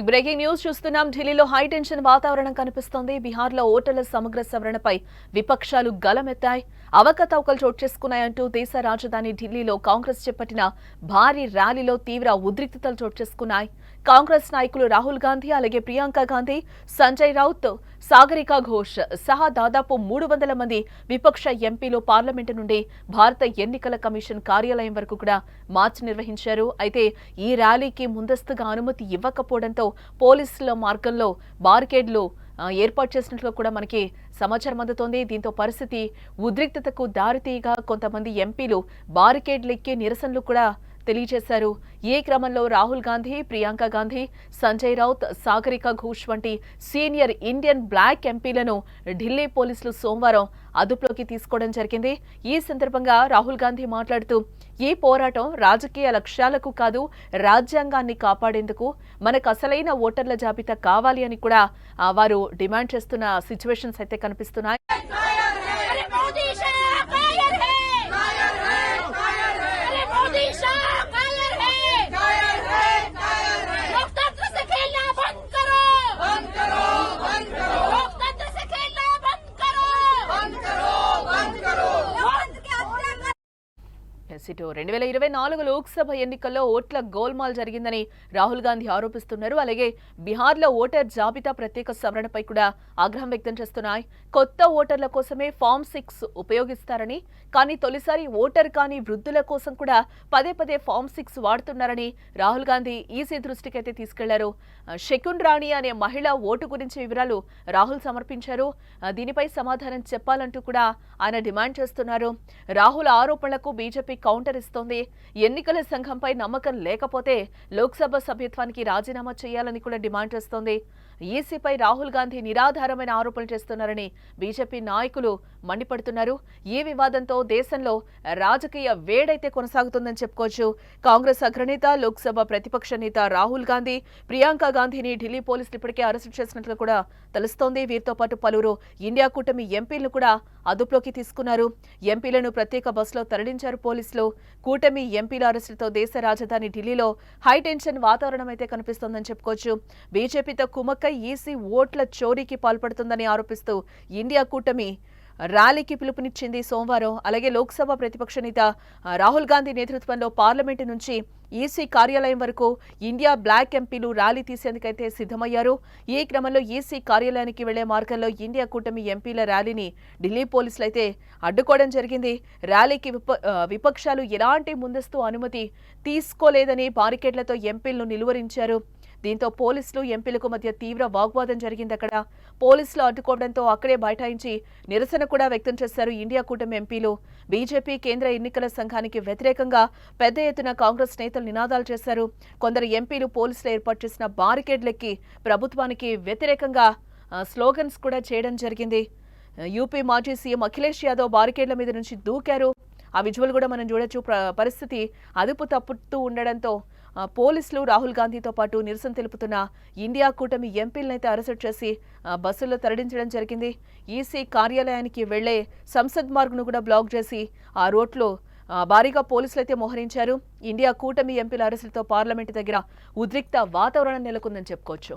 Big breaking news చూస్తున్నాం. ఢిల్లీలో high tension వాతావరణం కనిపిస్తోంది. బీహార్లో ఓటర్ల సమగ్ర సవరణపై విపక్షాలు గలమెత్తాయి. అవకతవకలు చోటు చేసుకున్నాయంటూ దేశ రాజధాని ఢిల్లీలో కాంగ్రెస్ చేపట్టిన భారీ ర్యాలీలో తీవ్ర ఉద్రిక్తతలు చోటు చేసుకున్నాయి. కాంగ్రెస్ నాయకులు రాహుల్ గాంధీ అలాగే ప్రియాంక గాంధీ సంజయ్ రౌత్ సాగరిక ఘోష్ సహా దాదాపు మూడు వందల మంది విపక్ష ఎంపీలు పార్లమెంటు నుండి భారత ఎన్నికల కమిషన్ కార్యాలయం వరకు కూడా మార్చి నిర్వహించారు. అయితే ఈ ర్యాలీకి ముందస్తుగా అనుమతి ఇవ్వకపోవడంతో పోలీసుల మార్గంలో బారికేడ్లు ఏర్పాటు చేసినట్లు కూడా మనకి సమాచారం అందుతోంది. దీంతో పరిస్థితి ఉద్రిక్తతకు దారితీయగా కొంతమంది ఎంపీలు బారికేడ్లు ఎక్కి నిరసనలు కూడా తెలియజేశారు. ఈ క్రమంలో రాహుల్ గాంధీ ప్రియాంక గాంధీ సంజయ్ రౌత్ సాగరిక ఘోష్ వంటి సీనియర్ ఇండియన్ బ్లాక్ ఎంపీలను ఢిల్లీ పోలీసులు సోమవారం అదుపులోకి తీసుకోవడం జరిగింది. ఈ సందర్భంగా రాహుల్ గాంధీ మాట్లాడుతూ ఈ పోరాటం రాజకీయ లక్ష్యాలకు కాదు రాజ్యాంగాన్ని కాపాడేందుకు మనకు అసలైన ఓటర్ల జాబితా కావాలి అని కూడా వారు డిమాండ్ చేస్తున్న సిచ్యువేషన్స్ అయితే కనిపిస్తున్నాయి. ఎస్ రెండు వేల ఇరవై నాలుగు లోక్సభ ఎన్నికల్లో ఓట్ల గోల్మాల్ జరిగిందని రాహుల్ గాంధీ ఆరోపిస్తున్నారు. అలాగే బీహార్లో ఓటర్ జాబితా ప్రత్యేక సవరణపై కూడా ఆగ్రహం వ్యక్తం చేస్తున్నాయి. కొత్త ఓటర్ల కోసమే ఫామ్ సిక్స్ ఉపయోగిస్తారని కానీ తొలిసారి ఓటర్ కాని వృద్ధుల కోసం కూడా పదే పదే ఫామ్ సిక్స్ వాడుతున్నారని రాహుల్ గాంధీ ఈసీ దృష్టికి అయితే తీసుకెళ్ళారు శకున్ రాణి అనే మహిళ ఓటు గురించి వివరాలు రాహుల్ సమర్పించారు. దీనిపై సమాధానం చెప్పాలంటూ కూడా ఆయన డిమాండ్ చేస్తున్నారు. రాహుల్ ఆరోపణలకు బీజేపీ కౌంటర్ ఇస్తోంది. ఎన్నికల సంఘంపై నమ్మకం లేకపోతే లోక్సభ సభ్యత్వానికి రాజీనామా చేయాలని కూడా డిమాండ్ చేస్తోంది. ఈసీపై రాహుల్ గాంధీ నిరాధారమైన ఆరోపణలు చేస్తున్నారని బీజేపీ నాయకులు మండిపడుతున్నారు. ఈ వివాదంతో దేశంలో రాజకీయ వేడైతే కొనసాగుతుందని చెప్పుకోవచ్చు. కాంగ్రెస్ అగ్రనేత లోక్సభ ప్రతిపక్ష నేత రాహుల్ గాంధీ ప్రియాంక గాంధీని ఢిల్లీ పోలీసులు ఇప్పటికే అరెస్టు చేసినట్లు కూడా తెలుస్తోంది. వీరితో పాటు పలువురు ఇండియా కూటమి ఎంపీలను కూడా అదుపులోకి తీసుకున్నారు. ఎంపీలను ప్రత్యేక బస్సులో తరలించారు పోలీసులు. కూటమి ఎంపీల అరెస్టులతో దేశ రాజధాని ఢిల్లీలో హైటెన్షన్ వాతావరణం అయితే కనిపిస్తోందని చెప్పుకోవచ్చు. బీజేపీతో కుమక్క ఈసీ ఓట్ల చోరీకి పాల్పడుతుందని ఆరోపిస్తూ ఇండియా కూటమి ర్యాలీకి పిలుపునిచ్చింది సోమవారం. అలాగే లోక్సభ ప్రతిపక్ష నేత రాహుల్ గాంధీ నేతృత్వంలో పార్లమెంటు నుంచి ఈసీ కార్యాలయం వరకు ఇండియా బ్లాక్ ఎంపీలు ర్యాలీ తీసేందుకైతే సిద్ధమయ్యారు. ఈ క్రమంలో ఈసీ కార్యాలయానికి వెళ్ళే మార్గంలో ఇండియా కూటమి ఎంపీల ర్యాలీని ఢిల్లీ పోలీసులు అయితే అడ్డుకోవడం జరిగింది. ర్యాలీకి విపక్షాలు ఎలాంటి ముందస్తు అనుమతి తీసుకోలేదని బారికేడ్లతో ఎంపీలను నిలువరించారు. దీంతో పోలీసులు ఎంపీలకు మధ్య తీవ్ర వాగ్వాదం జరిగింది అక్కడ పోలీసులు అడ్డుకోవడంతో అక్కడే బైఠాయించి నిరసన కూడా వ్యక్తం చేశారు ఇండియా కూటమి ఎంపీలు. బీజేపీ కేంద్ర ఎన్నికల సంఘానికి వ్యతిరేకంగా పెద్ద ఎత్తున కాంగ్రెస్ నేతలు నినాదాలు చేశారు. కొందరు ఎంపీలు పోలీసులు ఏర్పాటు చేసిన బారికేడ్లెక్కి ప్రభుత్వానికి వ్యతిరేకంగా స్లోగన్స్ కూడా చేయడం జరిగింది. యూపీ మాజీ సీఎం అఖిలేష్ యాదవ్ బారికేడ్ల మీద నుంచి దూకారు. ఆ విజువల్ కూడా మనం చూడొచ్చు. పరిస్థితి అదుపు తప్పుతూ ఉండడంతో పోలీసులు రాహుల్ గాంధీతో పాటు నిరసన తెలుపుతున్న ఇండియా కూటమి ఎంపీలనైతే అరెస్ట్ చేసి బస్సుల్లో తరలించడం జరిగింది. ఈసీ కార్యాలయానికి వెళ్ళే సంసద్ మార్గ్ను కూడా బ్లాక్ చేసి ఆ రోడ్లో భారీగా పోలీసులు అయితే మోహరించారు. ఇండియా కూటమి ఎంపీల అరెస్టులతో పార్లమెంటు దగ్గర ఉద్రిక్త వాతావరణం నెలకొందని చెప్పుకోవచ్చు.